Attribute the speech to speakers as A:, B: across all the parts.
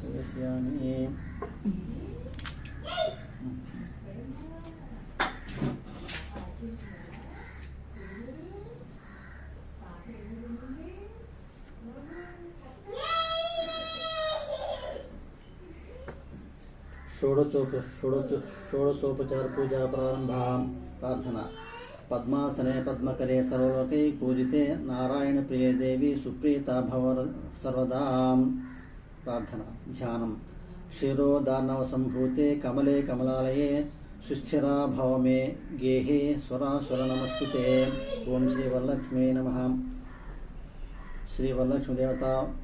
A: प्रयस्यामि षोडशोपचार पूजा प्रारंभा प्रार्थना। पद्मासने पद्मकरे सर्वलोके पूजिते नारायण प्रिय देवी सुप्रीता भव सर्वदा। प्रार्थना ध्यानं संभूते कमले कमलालये सुस्थिरा भव मे गेहे स्वरा ओम श्री वरलक्ष्मी नमः। श्री वरलक्ष्मीदेवता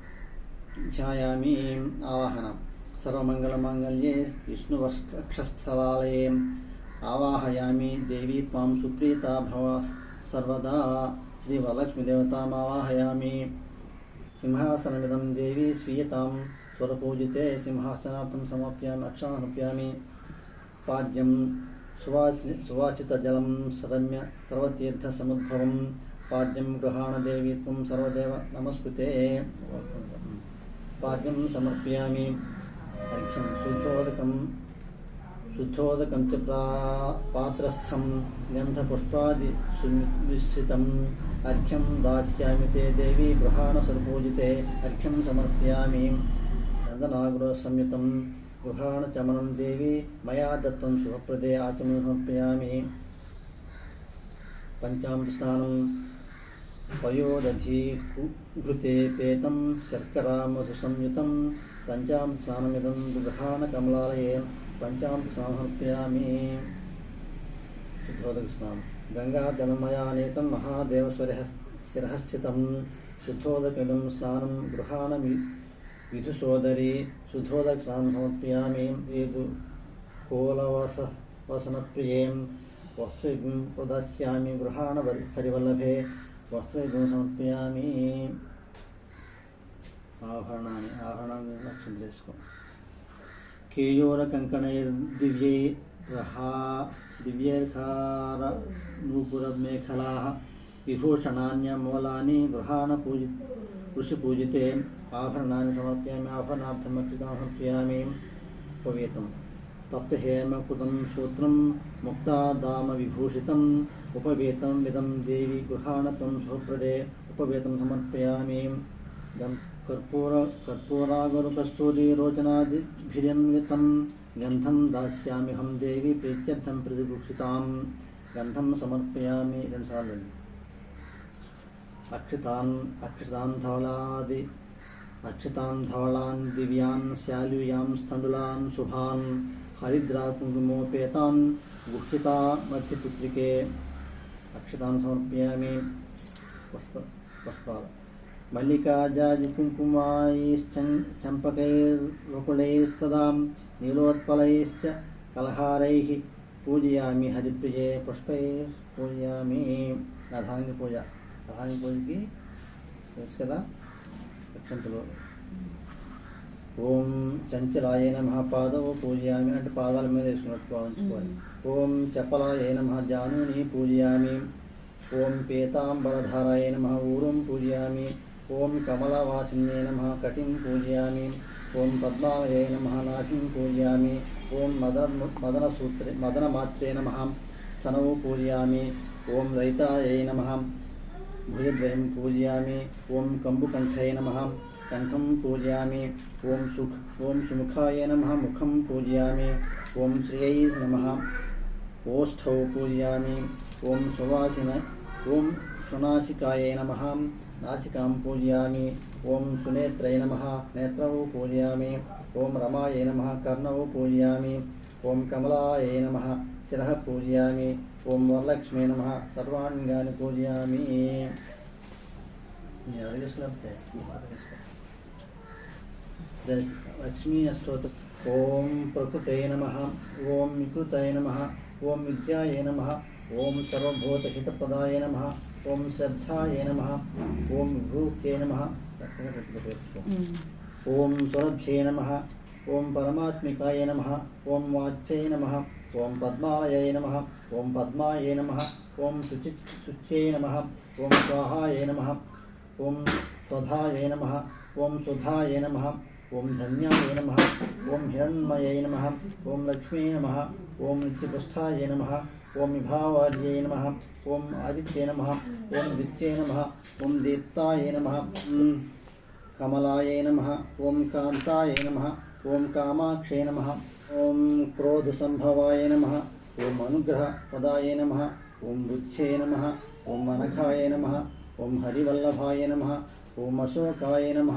A: ध्यायामी। आवाहनं सर्वंगलमंगल्ये विष्णुवक्षस्थलालये आवाहयामी। देवी ताम सुप्रीता भव सर्वदा। श्रीवरलक्ष्मीदेवतामावाहयामि सिंहासनमिदं देवी स्वीयतां स्वरपूजिते सिंहासनार्थं समाप्यामि अक्षामर्प्यामि पाद्यं सुवासि, सुवासितजलं सरम्य सर्वतीर्थसमुद्भवं। पाद्यं गृहाणदेवी त्वं सर्वदेव नमस्कृते। पाद्यं समर्पयामि। अर्घ्यं शुद्धोदकं శుద్ధోదకం చ ప్రా పాత్రస్థం గంధపుష్పాది సుమిశ్రితం అర్ఘ్యం దాస్యామి తే దేవి గృహాణసర్పూజితే అర్ఘ్యం సమర్పయామి నందనాగుర సంయుతం గృహాణచమనం దేవి మయా దత్తం శుభప్రదే ఆచమనం సమర్పయామి పంచామృత స్నానం పయోదధి ఘృతే పేతం శర్కరామధు సంయుతం పంచాం స్నానమిదం గృహాణ కమలాలయే పంచాం సమర్పయామి శుద్ధోదక స్నానం గంగా జలమయానేతం మహాదేవస్వర శిరస్థితం. శుద్ధోదకమిదం స్నానం గృహాణ విధుసోదరి శుద్ధోదక స్నానం సమర్పయామి. ఏదు కోలవస వసనప్రియేం వస్త్రం ప్రదస్యామి గృహాణ హరివల్లభే. వస్త్రం సమర్పయామి. ఆభరణాన్ని ఆభరణాన్ని లక్ష్యం చేసుకోండి केयोरकङ्कणैर्दिव्यैर्हा दिव्यैर्हारनूपुरमेखलाः विभूषणान्यमूलानि गृहाणपूजि, ऋषिपूजिते, आभरणानि समर्पयामि आभरणार्थम् अर्पितानि समर्पयामि। उपवेतम् तप्तहेमकृतं सूत्रं मुक्तादामविभूषितम् उपवेतं विदं देवि गृहाण त्वं सुप्रदे उपवेतं समर्पयामि। कर्पूर रोचनादिभिन्वित गंधम दायाम हम देवी प्रीत्यर्थं प्रतिपुक्षिता गंधम समर्पयामि रणसालन् अक्षतान् अक्षतान् धवलादि अक्षतान् धवलान् दिव्यान् स्यालुयां गुक्षिता मध्यपुत्रिके। अक्षतान् समर्पयामि पुष्प కుంకుమోపేతాన్ గుక్షితా మధ్యపుత్రికే అక్షతాన్ సమర్పయామి పుష్ప పుష్పాలు మల్లికాజాజి కుంకుమాయిశ్చంపకైర్వకులైస్తదా నీలోత్పలైశ్చ కలహారైः పూజయామి హరిప్రియే పుష్పై పూజయామి రథాంగి పూజ. రథాంగి పూజకి తెలుసు కదా? అక్షంతలు ఓం చంచలాయ నమ పాదవు పూజయామి అంటే పాదాల మీద వేసుకున్నట్టు భావించుకోవాలి. ఓం చపలాయ నమ జానుని పూజయామి. ఓం పీతాంబరధారాయ నమ ఊరుం పూజయామి. ओम कमलावासी नम नमः ओम पूजयामि। नम पद्मालये नमः ओम पूजयामि। मदन मदन सूत्रे मदनमात्रे नम स्तनौ पूजयामि। ॐ रैतायै नम, भुजद्वयं पूजयामि। ओम कंबुकंठ नम कंठ पूजयामि। ओम सुख ओम सुमुखा नम मुखम पूजयामि। ॐ श्रिय नम, ओष्ठ पूजयामि। ॐ सुवासीन ॐ सुनाशिकाय नम। నాసికాం పూజయామి ఓం సునేత్రయ నమ నేత్రౌ పూజయామి ఓం రమాయ నమ కర్ణవు పూజయామి ఓం కమలాయ నమ శిర పూజయామి ఓం వరలక్ష్మీ నమ సర్వాంగాన్ని పూజయామి లక్ష్మీ అష్టోత్ర ఓం ప్రకృతయ నమ ఓం వికృతయ నమ ఓం విద్యాయ నమ ॐ सर्वभूतहितपदाय नमः ओम श्रद्धाय नमः ओम भूक्षे नमः ओम सुरभ्ये नमः ओम परमात्मिकाय नमः ओम वाच्ये नमः ओम पद्मालयै नमः ओम पद्मायै नमः ओम शुचि शुच्यै नमः ओम स्वाहाय नमः ओम स्वधायै नमः ओम सुधायै नमः ओम धन्याय नमः ओम हिरण्मयै नमः ओम लक्ष्मी नमः ओम नित्यपुष्ठाय नमः ఓం విభావార్యై నమ ఓం ఆదిత్యే నమ ఓం విత్యై నమ ఓం దీప్తాయ నమ కమలాయ నమ ఓం కాంతాయ నమ ఓం కామాక్షే నమ ఓం క్రోధ సంభవాయ నమ ఓం అనుగ్రహ పదాయ నమ ఓం రుచ్యే నమ ఓం అనఘాయ నమ ఓం హరివల్లభాయ నమ ఓం అశోకాయ నమ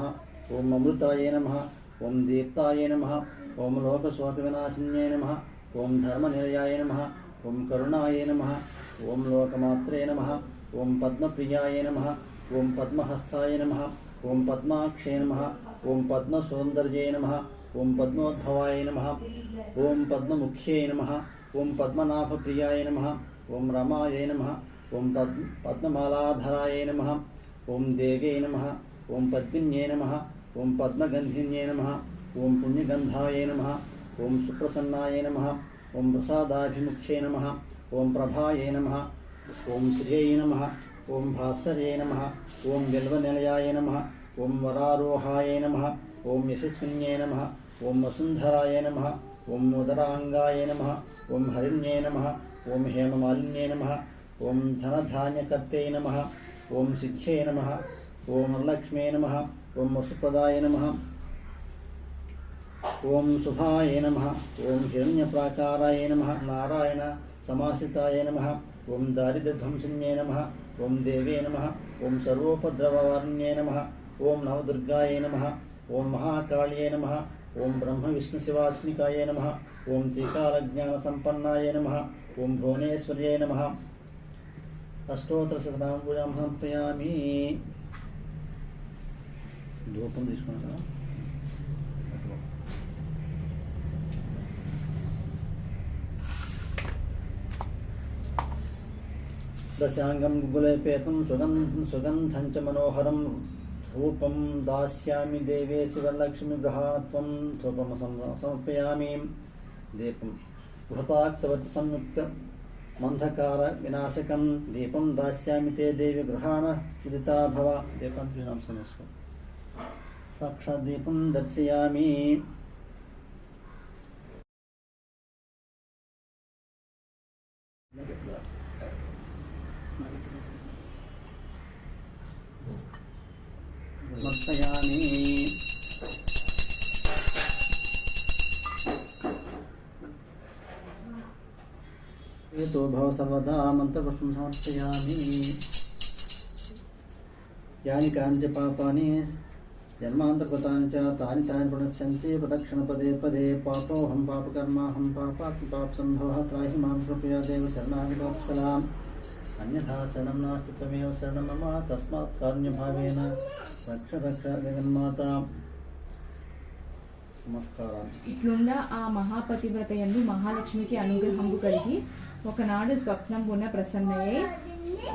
A: ఓం అమృతాయ నమ ఓం దీప్తాయ నమ ఓం లోకశోక వినాశిన్యాయ నమ ఓం ధర్మనిలయాయ నమ ओम करुणाए नम ओं लोकमात्रे नम ओं पद्मप्रियाय नम ओं पद्महस्ताय नम ओं पद्माक्षे ओं पद्म पद्मसौंदर्ये नम ओं पद्मोद्भवाय नमः ओम नम ओं पद्मनाभ पद्मनाभप्रियाय नम ओं रमाय नम ओं पद्म पद्मलाधराय नम ओं देवे नम ओं पद्मे नम ओं पद्मगन्धिन्ये नम ओं पुण्यगंधा नम ओं सुप्रसन्नाय नम ఓం ప్రసాదాభిముఖ్యై నమ ఓం ప్రభాయే నమ ఓం శ్రియై నమ ఓం భాస్కర్యై నమ ఓం బిల్వనిలయాయ నమ ఓం వరారోహాయ నమ ఓం యశస్విన్యై నమ ఓం వసుంధరాయ నమ ఓం ఉదరాంగాయ నమ ఓం హరిణ్యై నమ ఓం హేమమాలిన్యే నమ ఓం ధనధాన్యకర్తై నమ ఓం సిద్ధ్యై నమ ఓం వరలక్ష్మే నమ ఓం వసుప్రదాయ నమ ఓం శుభాయ నమ. ఓం హిరణ్యప్రాకారాయ నమ. నారాయణ సమాశ్రితాయ నమ. ఓం దారిద్ర్యధ్వంసిన్యై నమ. ఓం దేవే నమ. ఓం సర్వోపద్రవవారిణ్యై నమ. ఓం నవదుర్గాయ నమ. ఓం మహాకాళ్యే నమ. ఓం బ్రహ్మ విష్ణు శివాత్మికాయ నమ. ఓం శ్రీకాలజ్ఞానసంపన్నాయ నమ. ఓం భువనేశ్వర్యే నమ. అష్టోత్తరశతనామ పూజాం సమర్పయామి ధూపం తీసుకున్నాను దశాంగం గుగులేపేతం సుగంధం సుగంధం చ మనోహరం ధూపం దాస్యామి దేవే శివలక్ష్మి గృహాత్వం ధూపం సం- సమర్పయామి దీపం బృహతాక్తవతి సంయుక్త మంధకార వినాశకం దీపం దాస్యామి తే దేవి గృహాణ ఉదితా భవ దీపం हेतो भव सर्वदा मन्त्रपुष्पं समर्पयामि। यानि कानि पापानि, जन्मान्तर्गतानि च, तानि तानि प्रणश्यन्ति प्रदक्षिणपदे पदे पापोऽहं पापकर्माहं पाप पापसम्भवः, त्राहि माँ कृपया देव शरणागतवत्सलाम् अन्यथा शरणं नास्ति त्वमेव
B: शरणं मम, तस्मात् कारुण्यभावेन रक्ष रक्ष जगन्माता ఒకనాడు స్వప్నం ఉన్న ప్రసన్నయే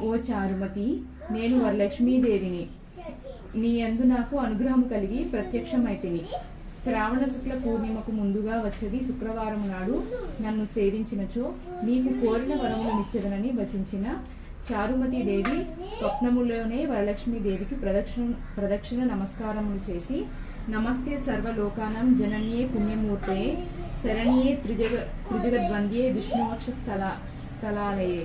B: ఓ చారుమతి నేను వరలక్ష్మీదేవిని నీ యందు నాకు అనుగ్రహం కలిగి ప్రత్యక్షమైతిని. శ్రావణ శుక్ల పూర్ణిమకు ముందుగా వచ్చేది శుక్రవారం నాడు నన్ను సేవించినచో నీకు కోరిన వరములనిచ్చదనని వచించిన చారుమతి దేవి స్వప్నములోనే వరలక్ష్మీదేవికి ప్రదక్షిణ ప్రదక్షిణ నమస్కారములు చేసి నమస్తే సర్వలోకానం జనన్యే పుణ్యమూర్తే శరణ్యే త్రిజగ త్రిజగద్వంద్యే విష్ణువక్ష స్థల స్థలాలయే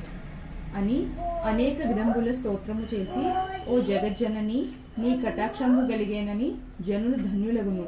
B: అని అనేక విధంబుల స్తోత్రము చేసి ఓ జగజ్జనని నీ కటాక్షము కలిగేనని జనులు ధన్యులగును.